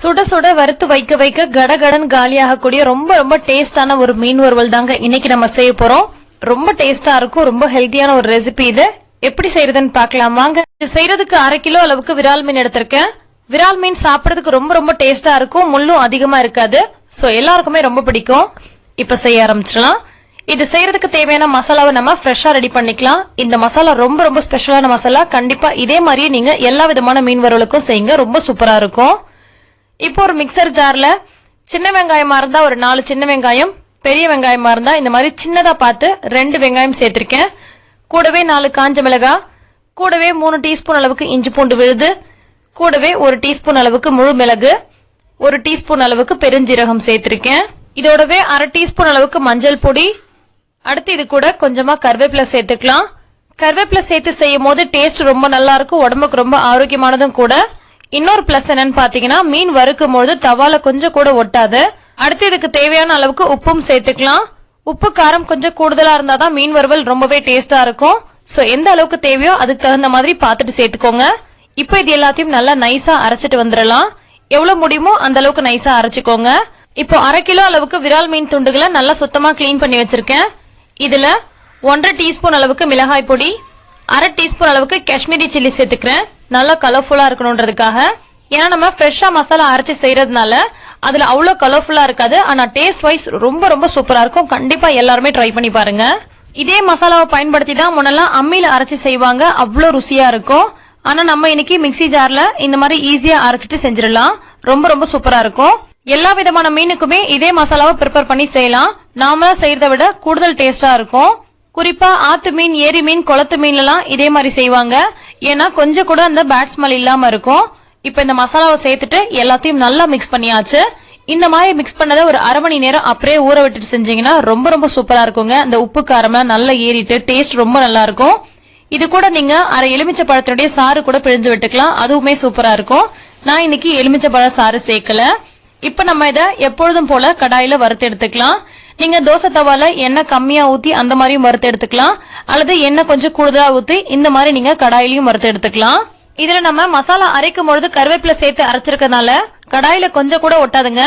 சுட சுட வறுத்து வைக்க வைக்க கடகடன் காலியாகக்கூடிய ரொம்ப ரொம்ப டேஸ்டான ஒரு மீன் வறுவல் தாங்க இன்னைக்கு நம்ம செய்ய போறோம். ரொம்ப டேஸ்டா இருக்கும் ரொம்ப ஹெல்த்தியான ஒரு ரெசிபி இது. எப்படி செய்யறதுன்னு பாக்கலாம் வாங்க. இது செய்யறதுக்கு அரை கிலோ அளவுக்கு விரால் மீன் எடுத்திருக்கேன். விரால் மீன் சாப்பிடறதுக்கு ரொம்ப ரொம்ப டேஸ்டா இருக்கும் முள்ளும் அதிகமா இருக்காது. சோ எல்லாருக்குமே ரொம்ப பிடிக்கும். இப்ப செய்ய ஆரம்பிச்சிடலாம். இது செய்யறதுக்கு தேவையான மசாலாவை நம்ம ஃப்ரெஷ்ஷா ரெடி பண்ணிக்கலாம். இந்த மசாலா ரொம்ப ரொம்ப ஸ்பெஷலான மசாலா. கண்டிப்பா இதே மாதிரியே நீங்க எல்லா விதமான மீன் வறுவலுக்கும் செய்யுங்க. ரொம்ப சூப்பரா இருக்கும். இப்போ ஒரு மிக்சர் ஜார்ல சின்ன வெங்காயமா இருந்தா ஒரு நாலு சின்ன வெங்காயம் பெரிய வெங்காயமா இருந்தா இந்த மாதிரி சின்னதா பார்த்து ரெண்டு வெங்காயம் சேர்த்திருக்கேன். கூடவே நாலு காஞ்ச மிளகாய் கூடவே மூணு டீஸ்பூன் அளவுக்கு இஞ்சி பூண்டு விழுது கூடவே ஒரு டீஸ்பூன் அளவுக்கு முழு மிளகு ஒரு டீஸ்பூன் அளவுக்கு பெருஞ்சீரகம் சேர்த்திருக்கேன். இதோடவே அரை டீஸ்பூன் அளவுக்கு மஞ்சள் பொடி அடுத்து இது கூட கொஞ்சமா கருவேப்பிலை சேர்த்துக்கலாம். கருவேப்பிலை சேர்த்து செய்யும் போது டேஸ்ட் ரொம்ப நல்லா இருக்கும் உடம்புக்கு ரொம்ப ஆரோக்கியமானதும் கூட. இன்னொரு பிளஸ் என்னன்னு பாத்தீங்கன்னா மீன் வறுக்கும் பொழுது தவால கொஞ்சம் கூட ஒட்டாது. அடுத்து இதுக்கு தேவையான அளவுக்கு உப்பும் சேர்த்துக்கலாம். உப்பு காரம் கொஞ்சம் கூடுதலா இருந்தாதான் மீன் வறுவல் ரொம்பவே டேஸ்டா இருக்கும். சோ எந்த அளவுக்கு தேவையோ அதுக்கு தகுந்த மாதிரி பார்த்துட்டு சேர்த்துக்கோங்க. இப்போ இது எல்லாத்தையும் நல்லா நைஸா அரைச்சிட்டு வந்துடலாம். எவ்வளவு முடியுமோ அந்த அளவுக்கு நைஸா அரைச்சுக்கோங்க. இப்போ அரை கிலோ அளவுக்கு விரால் மீன் துண்டுகளை நல்லா சுத்தமா கிளீன் பண்ணி வச்சிருக்கேன். இதுல ஒன்றரை டீஸ்பூன் அளவுக்கு மிளகாய் பொடி அரை டீஸ்பூன் அளவுக்கு காஷ்மீரி சில்லி சேர்த்துக்கிறேன். நல்லா கலர்ஃபுல்லா இருக்கணும்ன்றதுக்காக ஏன்னா நம்ம ஃப்ரெஷ்ஷா மசாலா அரைச்சி செய்யறதுனால அதுல அவ்வளோ கலர்ஃபுல்லா இருக்காது. ஆனா டேஸ்ட் வைஸ் ரொம்ப ரொம்ப சூப்பரா இருக்கும். கண்டிப்பா எல்லாருமே ட்ரை பண்ணி பாருங்க. இதே மசாலாவை பயன்படுத்தி தான் முன்னெல்லாம் அம்மியில அரைச்சி செய்வாங்க. அவ்வளோ ருசியா இருக்கும். ஆனா நம்ம இன்னைக்கு மிக்ஸி ஜார்ல இந்த மாதிரி ஈஸியா அரைச்சிட்டு செஞ்சிடலாம். ரொம்ப ரொம்ப சூப்பரா இருக்கும். எல்லா விதமான மீனுக்குமே இதே மசாலாவை ப்ரிப்பேர் பண்ணி செய்யலாம். நாமளா செய்யறத விட கூடுதல் டேஸ்டா இருக்கும். குறிப்பா ஆத்து மீன் ஏரி மீன் குளத்து மீன் எல்லாம் இதே மாதிரி செய்வாங்க. ஏன்னா கொஞ்சம் கூட அந்த பேட் ஸ்மெல் இல்லாம இருக்கும். இப்ப இந்த மசாலாவை சேர்த்துட்டு எல்லாத்தையும் நல்லா மிக்ஸ் பண்ணியாச்சு. இந்த மாதிரி மிக்ஸ் பண்ணதை ஒரு அரை மணி நேரம் அப்படியே ஊற விட்டுட்டு செஞ்சீங்கன்னா ரொம்ப ரொம்ப சூப்பரா இருக்குங்க. அந்த உப்பு காரம்லாம் நல்லா ஏறிட்டு டேஸ்ட் ரொம்ப நல்லா இருக்கும். இது கூட நீங்க அரை எலுமிச்சை பழத்தினுடைய சாறு கூட பிழிஞ்சு விட்டுக்கலாம். அதுவுமே சூப்பரா இருக்கும். நான் இன்னைக்கு எலுமிச்சை பழ சாறு சேர்க்கல. இப்ப நம்ம இதை எப்பொழுதும் போல கடாயில வறுத்து எடுத்துக்கலாம். நீங்க தோசை தவால எண்ணெய் கம்மியா ஊத்தி அந்த மாதிரியும் வறுத்து எடுத்துக்கலாம். அல்லது எண்ணெய் கொஞ்சம் கூடுதலா ஊத்தி இந்த மாதிரி நீங்க கடாயிலையும் வறுத்து எடுத்துக்கலாம். இதுல நம்ம மசாலா அரைக்கும் பொழுது கருவேப்பிலை சேர்த்து அரைச்சிருக்கனால கடாயில கொஞ்சம் கூட ஒட்டாதுங்க.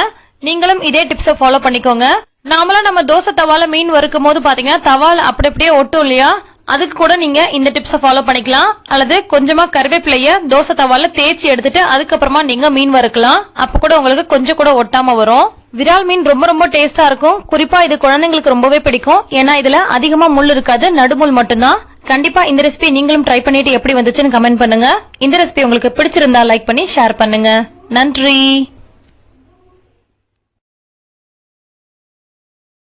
நீங்களும் இதே டிப்ஸ ஃபாலோ பண்ணிக்கோங்க. நாமளும் நம்ம தோசை தவால மீன் வறுக்கும் போது பாத்தீங்கன்னா தவால அப்படி அப்படியே ஒட்டும் இல்லையா? அதுக்கு கூட நீங்க இந்த டிப்ஸ ஃபாலோ பண்ணிக்கலாம். அல்லது கொஞ்சமா கருவேப்பிலைய தோசை தவால தேய்ச்சி எடுத்துட்டு அதுக்கப்புறமா நீங்க மீன் வறுக்கலாம். அப்ப கூட உங்களுக்கு கொஞ்சம் கூட ஒட்டாம வரும். விரால் மீன் ரொம்ப ரொம்ப டேஸ்டா இருக்கும். குறிப்பா இது குழந்தைங்களுக்கு ரொம்பவே பிடிக்கும். ஏன்னா இதுல அதிகமா முள் இருக்காது நடுமுள் மட்டும்தான். கண்டிப்பா இந்த ரெசிபி நீங்களும் ட்ரை பண்ணிட்டு எப்படி வந்துச்சுன்னு கமெண்ட் பண்ணுங்க. இந்த ரெசிபி உங்களுக்கு பிடிச்சிருந்தா லைக் பண்ணி ஷேர் பண்ணுங்க. நன்றி.